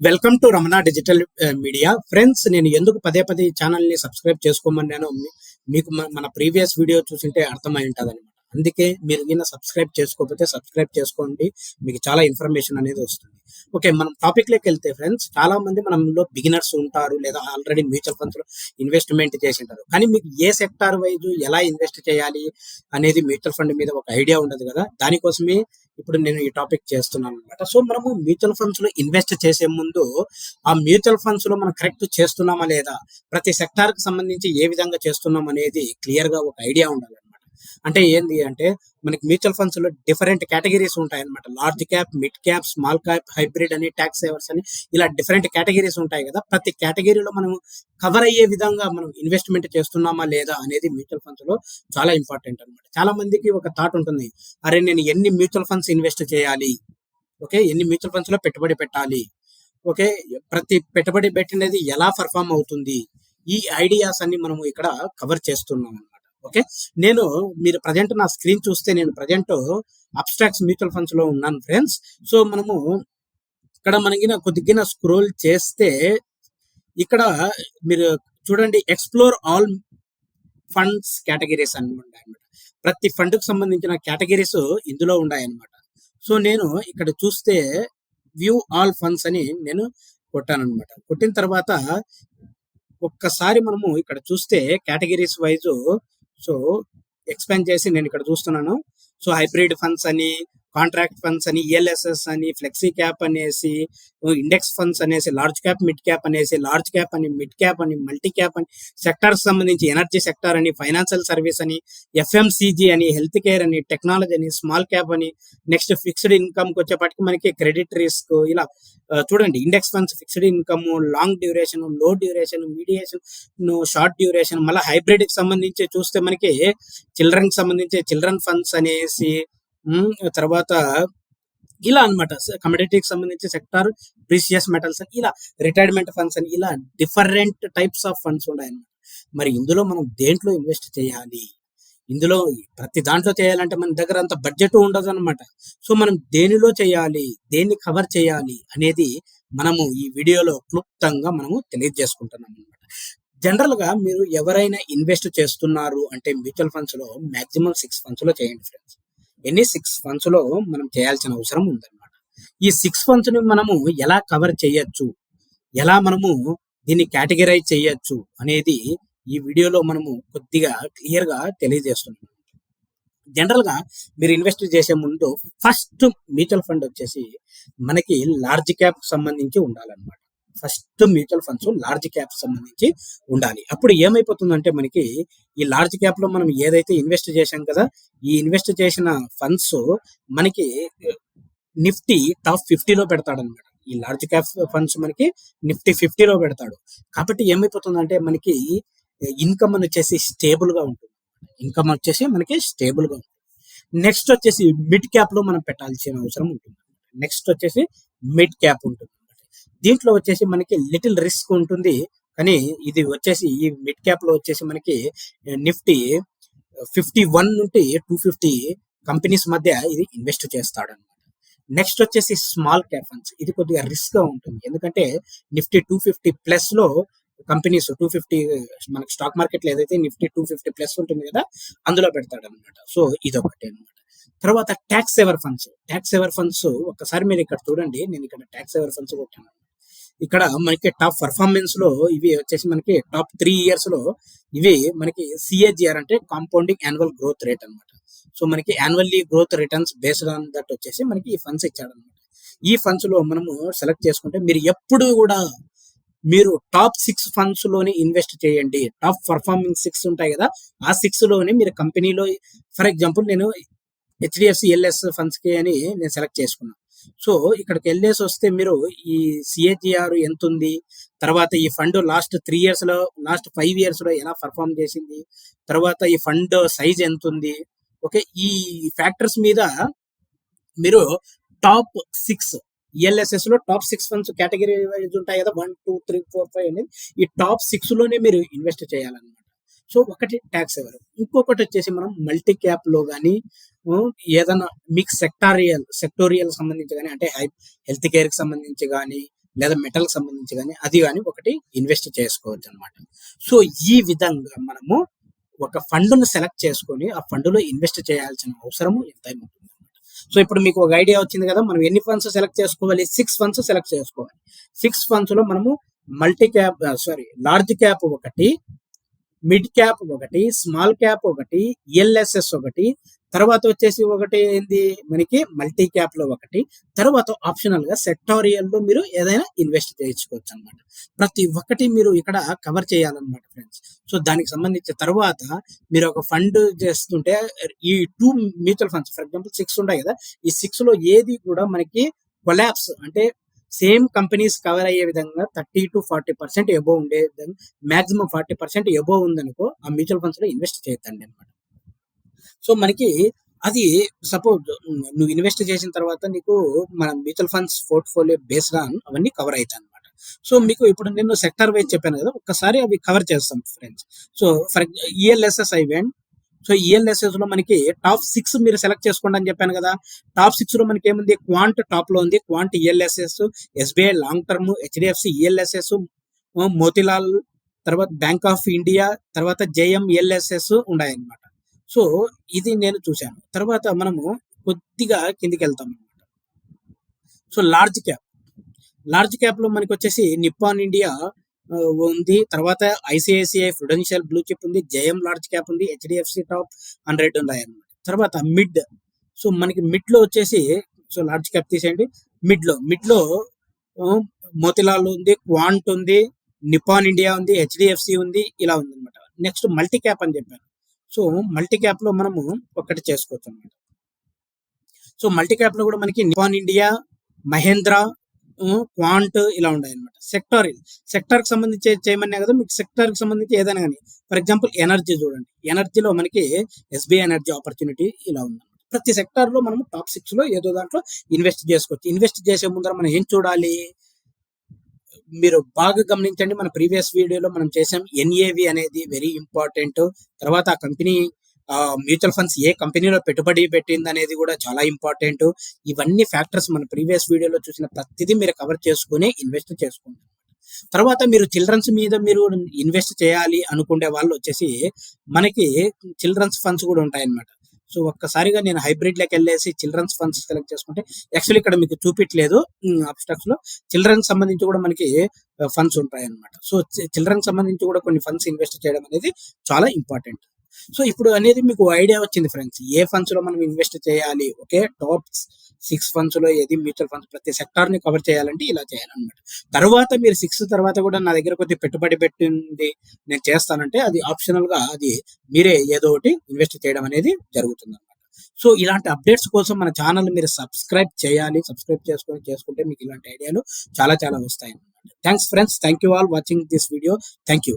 Welcome to Ramana digital media. Friends నేను ఎందుకు పదే పదే ఛానల్ని ఛానల్ని సబ్స్క్రైబ్ చేసుకోమన్నాను మీకు మన ప్రీవియస్ వీడియో చూసింటే అర్థమై ఉంటుంది అనమాట అందుకే మీరు ఈయన సబ్స్క్రైబ్ చేసుకోకపోతే సబ్స్క్రైబ్ చేసుకోండి. మీకు చాలా ఇన్ఫర్మేషన్ అనేది వస్తుంది. ఓకే మనం టాపిక్లోకి వెళ్తే ఫ్రెండ్స్ చాలా మంది మనలో బిగినర్స్ ఉంటారు లేదా ఆల్రెడీ మ్యూచువల్ ఫండ్స్లో ఇన్వెస్ట్మెంట్ చేసి ఉంటారు. కానీ మీకు ఏ సెక్టార్ వైజ్ ఎలా ఇన్వెస్ట్ చేయాలి అనేది మ్యూచువల్ ఫండ్ మీద ఒక ఐడియా ఉండదు కదా. దానికోసమే ఇప్పుడు నేను ఈ టాపిక్ చేస్తున్నాను అనమాట సో మనము మ్యూచువల్ ఫండ్స్లో ఇన్వెస్ట్ చేసే ముందు ఆ మ్యూచువల్ ఫండ్స్లో మనం కరెక్ట్ చేస్తున్నామా లేదా ప్రతి సెక్టార్కి సంబంధించి ఏ విధంగా చేస్తున్నాం అనేది క్లియర్గా ఒక ఐడియా ఉండాలి అంటే ఏంది అంటే మనకి మ్యూచువల్ ఫండ్స్లో డిఫరెంట్ కేటగిరీస్ ఉంటాయి అనమాట large cap mid cap small cap hybrid అని ట్యాక్స్ సేవర్స్ అని ఇలా డిఫరెంట్ కేటగిరీస్ ఉంటాయి కదా. ప్రతి కేటగిరీలో మనం కవర్ అయ్యే విధంగా మనం ఇన్వెస్ట్మెంట్ చేస్తున్నామా లేదా అనేది మ్యూచువల్ ఫండ్స్లో చాలా ఇంపార్టెంట్ అన్నమాట. చాలా మందికి ఒక థాట్ ఉంటుంది. అరే నేను ఎన్ని మ్యూచువల్ ఫండ్స్ ఇన్వెస్ట్ చేయాలి? ఓకే ఎన్ని మ్యూచువల్ ఫండ్స్లో పెట్టుబడి పెట్టాలి? ఓకే ప్రతి పెట్టుబడి పెట్టినది ఎలా పర్ఫామ్ అవుతుంది? ఈ ఐడియాస్ అన్ని మనము ఇక్కడ కవర్ చేస్తున్నాం ఓకే? నేను మీరు ప్రజెంట్ నా స్క్రీన్ చూస్తే నేను ప్రజెంట్ అబ్స్ట్రాక్ట్స్ మ్యూచువల్ ఫండ్స్లో ఉన్నాను ఫ్రెండ్స్ సో మనము ఇక్కడ మనకి కొద్దిగా స్క్రోల్ చేస్తే ఇక్కడ మీరు చూడండి ఎక్స్ప్లోర్ ఆల్ ఫండ్స్ కేటగిరీస్ అనమాట ప్రతి ఫండ్కు సంబంధించిన కేటగిరీస్ ఇందులో ఉన్నాయి అన్నమాట సో నేను ఇక్కడ చూస్తే వ్యూ ఆల్ ఫండ్స్ అని నేను కొట్టాను అనమాట కొట్టిన తర్వాత ఒక్కసారి మనము ఇక్కడ చూస్తే కేటగిరీస్ వైజ్ సో ఎక్స్పెండ్ చేసి నేను ఇక్కడ చూస్తున్నాను. సో హైబ్రిడ్ ఫండ్స్ అని కాంట్రాక్ట్ ఫండ్స్ అని ఈఎల్ఎస్ఎస్ అని ఫ్లెక్సీ క్యాప్ అనేసి ఇండెక్స్ ఫండ్స్ అనేసి లార్జ్ క్యాప్ మిడ్ క్యాప్ అనేసి లార్జ్ క్యాప్ అని మిడ్ క్యాప్ అని మల్టీ క్యాప్ అని సెక్టార్స్ సంబంధించి ఎనర్జీ సెక్టార్ అని ఫైనాన్షియల్ సర్వీస్ అని ఎఫ్ఎంసీజీ అని హెల్త్ కేర్ అని టెక్నాలజీ అని స్మాల్ క్యాప్ అని నెక్స్ట్ ఫిక్స్డ్ ఇన్కమ్ వచ్చేపాటికి మనకి క్రెడిట్ రిస్క్ ఇలా చూడండి index funds fixed income long డ్యూరేషన్లో duration mediation short duration మళ్ళీ హైబ్రిడ్కి సంబంధించి చూస్తే మనకి చిల్డ్రన్కి సంబంధించి చిల్డ్రన్ ఫండ్స్ అనేసి తర్వాత ఇలా అనమాట కమోడిటీకి సంబంధించి సెక్టార్ ప్రీసియస్ మెటల్స్ అని ఇలా రిటైర్మెంట్ ఫండ్స్ అని ఇలా డిఫరెంట్ టైప్స్ ఆఫ్ ఫండ్స్ ఉన్నాయన్నమాట. మరి ఇందులో మనం దేంట్లో ఇన్వెస్ట్ చేయాలి? ఇందులో ప్రతి దాంట్లో చేయాలంటే మన దగ్గర అంత బడ్జెట్ ఉండదు అనమాట సో మనం దేనిలో చేయాలి? దేన్ని కవర్ చేయాలి? అనేది మనము ఈ వీడియోలో క్లుప్తంగా మనము తెలియజేసుకుంటున్నాం అనమాట జనరల్గా మీరు ఎవరైనా ఇన్వెస్ట్ చేస్తున్నారు అంటే మ్యూచువల్ ఫండ్స్లో మాక్సిమం సిక్స్ ఫండ్స్లో చేయండి ఫ్రెండ్స్ ఎన్ని సిక్స్ మంత్స్లో మనం చేయాల్సిన అవసరం ఉందన్నమాట. ఈ సిక్స్ మంత్స్ని మనము ఎలా కవర్ చేయొచ్చు? ఎలా మనము దీన్ని కేటగిరైజ్ చేయొచ్చు? అనేది ఈ వీడియోలో మనము కొద్దిగా క్లియర్గా తెలియజేస్తున్నాం జనరల్గా మీరు ఇన్వెస్ట్ చేసే ముందు ఫస్ట్ మ్యూచువల్ ఫండ్ వచ్చేసి మనకి లార్జ్ క్యాప్ సంబంధించి ఉండాలన్నమాట. First mutual funds large cap సంబంధించి ఉండాలి. అప్పుడు ఏమైపోతుందంటే మనకి ఈ లార్జ్ క్యాప్లో మనం ఏదైతే ఇన్వెస్ట్ చేశాం కదా ఈ ఇన్వెస్ట్ చేసిన ఫండ్స్ మనకి నిఫ్టీ టాప్ ఫిఫ్టీలో పెడతాడు అనమాట ఈ లార్జ్ క్యాప్ ఫండ్స్ మనకి నిఫ్టీ ఫిఫ్టీలో పెడతాడు. కాబట్టి ఏమైపోతుందంటే మనకి ఇన్కమ్ వచ్చేసి స్టేబుల్గా ఉంటుంది. ఇన్కమ్ వచ్చేసి మనకి స్టేబుల్గా ఉంటుంది. నెక్స్ట్ వచ్చేసి మిడ్ క్యాప్లో మనం పెట్టాల్సిన అవసరం ఉంటుంది. నెక్స్ట్ వచ్చేసి మిడ్ క్యాప్ ఉంటుంది. దీంట్లో వచ్చేసి మనకి లిటిల్ రిస్క్ ఉంటుంది. కానీ ఇది వచ్చేసి ఈ మిడ్ క్యాప్లో వచ్చేసి మనకి నిఫ్టీ ఫిఫ్టీ వన్ నుండి టూ ఫిఫ్టీ కంపెనీస్ మధ్య ఇది ఇన్వెస్ట్ చేస్తాడు అనమాట నెక్స్ట్ వచ్చేసి స్మాల్ క్యాప్ ఫండ్స్. ఇది కొద్దిగా రిస్క్గా ఉంటుంది. ఎందుకంటే నిఫ్టీ టూ ఫిఫ్టీ ప్లస్లో కంపెనీస్ టూ ఫిఫ్టీ మనకి స్టాక్ మార్కెట్లో ఏదైతే నిఫ్టీ టూ ఫిఫ్టీ ప్లస్ ఉంటుంది కదా అందులో పెడతాడు అనమాట సో ఇది ఒకటి అనమాట తర్వాత tax saver funds tax saver funds ఒకసారి మీరు ఇక్కడ చూడండి. నేను ఇక్కడ ట్యాక్స్ సేవర్ ఫండ్స్ కొట్టాను. ఇక్కడ మనకి టాప్ పర్ఫార్మెన్స్లో ఇవి వచ్చేసి మనకి టాప్ త్రీ ఇయర్స్లో ఇవి మనకి సిఏజిఆర్ అంటే కాంపౌండింగ్ యాన్యువల్ గ్రోత్ రేట్ అన్నమాట. సో మనకి annually growth returns based on that వచ్చేసి మనకి ఈ ఫండ్స్ ఇచ్చాడనమాట ఈ ఫండ్స్లో మనము సెలెక్ట్ చేసుకుంటే మీరు ఎప్పుడు కూడా మీరు టాప్ సిక్స్ ఫండ్స్లోనే ఇన్వెస్ట్ చేయండి. టాప్ పర్ఫార్మింగ్ సిక్స్ ఉంటాయి కదా ఆ సిక్స్లోనే మీరు కంపెనీలో ఫర్ ఎగ్జాంపుల్ నేను హెచ్డిఎఫ్సి ఎల్ఎస్ ఫండ్స్కి అని నేను సెలెక్ట్ చేసుకున్నాను సో ఇక్కడికి వెళ్ళేసి వస్తే మీరు ఈ సిఏజిఆర్ ఎంత ఉంది? తర్వాత ఈ ఫండ్ లాస్ట్ త్రీ ఇయర్స్లో లాస్ట్ ఫైవ్ ఇయర్స్లో ఎలా పర్ఫామ్ చేసింది? తర్వాత ఈ ఫండ్ సైజ్ ఎంత ఉంది? ఓకే ఈ ఫ్యాక్టర్స్ మీద మీరు top six ఈఎల్ఎస్ఎస్లో top six funds category wise ఉంటాయి కదా? One two three four five అనేది ఈ టాప్ సిక్స్లోనే మీరు ఇన్వెస్ట్ చేయాలన్నమాట. సో ఒకటి ట్యాక్స్ ఎవరు? ఇంకొకటి వచ్చేసి మనం మల్టీ క్యాప్లో కానీ ఏదైనా మీకు సెక్టారియల్ సెక్టోరియల్ సంబంధించి కానీ అంటే హెల్త్ కేర్కి సంబంధించి కానీ లేదా మెటల్ సంబంధించి కానీ అది కానీ ఒకటి ఇన్వెస్ట్ చేసుకోవచ్చు అనమాట సో ఈ విధంగా మనము ఒక ఫండ్ను సెలెక్ట్ చేసుకొని ఆ ఫండ్లో ఇన్వెస్ట్ చేయాల్సిన అవసరము ఎంత ఉంటుంది సో ఇప్పుడు మీకు ఒక ఐడియా వచ్చింది కదా మనం ఎన్ని ఫండ్స్ సెలెక్ట్ చేసుకోవాలి? సిక్స్ ఫండ్స్ సెలెక్ట్ చేసుకోవాలి. సిక్స్ ఫండ్స్లో మనము multi cap sorry large cap ఒకటి మిడ్ క్యాప్ ఒకటి స్మాల్ క్యాప్ ఒకటి ఎల్ఎస్ఎస్ ఒకటి తర్వాత వచ్చేసి ఒకటి ఏంది మనకి మల్టీ క్యాప్లో ఒకటి తర్వాత ఆప్షనల్గా సెక్టోరియల్లో మీరు ఏదైనా ఇన్వెస్ట్ చేయించుకోవచ్చు అనమాట ప్రతి ఒక్కటి మీరు ఇక్కడ కవర్ చేయాలన్నమాట ఫ్రెండ్స్. సో దానికి సంబంధించి తర్వాత మీరు ఒక ఫండ్ చేస్తుంటే ఈ two mutual funds for example six ఉంటాయి కదా ఈ సిక్స్లో ఏది కూడా మనకి కొలాప్స్ అంటే సేమ్ కంపెనీస్ కవర్ అయ్యే విధంగా thirty to forty percent above ఉండే విధంగా మాక్సిమం ఫార్టీ పర్సెంట్ ఎబో ఉందనుకో ఆ మ్యూచువల్ ఫండ్స్లో ఇన్వెస్ట్ చేయొద్దండి అనమాట సో మనకి అది సపోజ్ నువ్వు ఇన్వెస్ట్ చేసిన తర్వాత నీకు మన mutual funds portfolio base on అవన్నీ కవర్ అవుతాయి అనమాట సో మీకు ఇప్పుడు నేను సెక్టర్ వైజ్ చెప్పాను కదా ఒక్కసారి అవి కవర్ చేస్తాం ఫ్రెండ్స్. సో ఫర్ ఈఎల్ఎస్ఎస్ ఐవెంట్ సో ఈఎల్ఎస్ఎస్లో మనకి టాప్ సిక్స్ మీరు సెలెక్ట్ చేసుకోండి అని చెప్పాను కదా. టాప్ సిక్స్లో మనకి ఏముంది? క్వాంట్ టాప్లో ఉంది. Quant ELSS SBI long term HDFC ELSS Motilal తర్వాత బ్యాంక్ ఆఫ్ ఇండియా తర్వాత జేఎం ఎల్ఎస్ఎస్ ఉన్నాయన్నమాట. సో ఇది నేను చూశాను. తర్వాత మనము కొద్దిగా కిందికి వెళ్తాం అనమాట సో లార్జ్ క్యాప్. లార్జ్ క్యాప్లో మనకి వచ్చేసి నిప్పాన్ ఇండియా ఉంది. తర్వాత ఐసిఐసిఐ ప్రుడెన్షియల్ బ్లూ చిప్ ఉంది. జేఎం లార్జ్ క్యాప్ ఉంది. హెచ్డిఎఫ్సి టాప్ హండ్రెడ్ ఉన్నాయి అన్నమాట తర్వాత మిడ్ సో మనకి మిడ్లో వచ్చేసి సో లార్జ్ క్యాప్ తీసేయండి. మిడ్లో మిడ్లో మోతిలాల్ ఉంది క్వాంట్ ఉంది నిపాన్ ఇండియా ఉంది హెచ్డిఎఫ్సి ఉంది ఇలా ఉంది అనమాట నెక్స్ట్ మల్టీ క్యాప్ అని చెప్పాను. సో మల్టీ క్యాప్లో మనము ఒకటి చేసుకోవచ్చు అనమాట సో మల్టీ క్యాప్లో కూడా మనకి నిపాన్ ఇండియా మహేంద్ర క్వాంట్ ఇలా ఉన్నాయి అనమాట సెక్టార్ సెక్టార్కి సంబంధించి చేయమన్నా కదా మీకు సెక్టార్కి సంబంధించి ఏదైనా కానీ. ఫర్ ఎగ్జాంపుల్ ఎనర్జీ చూడండి. ఎనర్జీలో మనకి ఎస్బీఐ ఎనర్జీ ఆపర్చునిటీ ఇలా ఉంది ప్రతి సెక్టార్లో మనం టాప్ సిక్స్లో ఏదో దాంట్లో ఇన్వెస్ట్ చేసుకోవచ్చు. ఇన్వెస్ట్ చేసే ముందర మనం ఏం చూడాలి? మీరు బాగా గమనించండి. మన ప్రీవియస్ వీడియోలో మనం చేసాం ఎన్ఏవి అనేది వెరీ ఇంపార్టెంట్. తర్వాత ఆ కంపెనీ మ్యూచువల్ ఫండ్స్ ఏ కంపెనీలో పెట్టుబడి పెట్టింది అనేది కూడా చాలా ఇంపార్టెంట్ ఇవన్నీ ఫ్యాక్టర్స్ మన ప్రీవియస్ వీడియోలో చూసిన ప్రతిదీ మీరు కవర్ చేసుకుని ఇన్వెస్ట్ చేసుకోండి తర్వాత మీరు చిల్డ్రన్స్ మీద మీరు ఇన్వెస్ట్ చేయాలి అనుకునే వాళ్ళు వచ్చేసి మనకి చిల్డ్రన్స్ ఫండ్స్ కూడా ఉంటాయి అన్నమాట సో ఒక్కసారిగా నేను హైబ్రిడ్ లెక్క వెళ్ళేసి చిల్డ్రన్స్ ఫండ్స్ సెలెక్ట్ చేసుకుంటే యాక్చువల్లీ ఇక్కడ మీకు చూపించలేదు అబ్స్ట్రాక్ట్స్లో. చిల్డ్రన్ సంబంధించి కూడా మనకి ఫండ్స్ ఉంటాయి అన్నమాట సో చిల్డ్రన్ సంబంధించి కూడా కొన్ని ఫండ్స్ ఇన్వెస్ట్ చేయడం అనేది చాలా ఇంపార్టెంట్ సో ఇప్పుడు అనేది మీకు ఐడియా వచ్చింది ఫ్రెండ్స్. ఏ ఫండ్స్లో మనం ఇన్వెస్ట్ చేయాలి? ఓకే టాప్ సిక్స్ ఫండ్స్లో ఏది మ్యూచువల్ ఫండ్స్ ప్రతి సెక్టార్ని కవర్ చేయాలంటే ఇలా చేయాలన్నమాట. తర్వాత మీరు సిక్స్ తర్వాత కూడా నా దగ్గర కొద్ది పెట్టుబడి పెట్టింది నేను చేస్తానంటే అది ఆప్షనల్గా అది మీరే ఏదో ఒకటి ఇన్వెస్ట్ చేయడం అనేది జరుగుతుంది అనమాట సో ఇలాంటి అప్డేట్స్ కోసం మన ఛానల్ మీరు సబ్స్క్రైబ్ చేయాలి. సబ్స్క్రైబ్ చేసుకొని చేసుకుంటే మీకు ఇలాంటి ఐడియాలు చాలా చాలా వస్తాయి అనమాట thanks friends thank you all watching this video thank you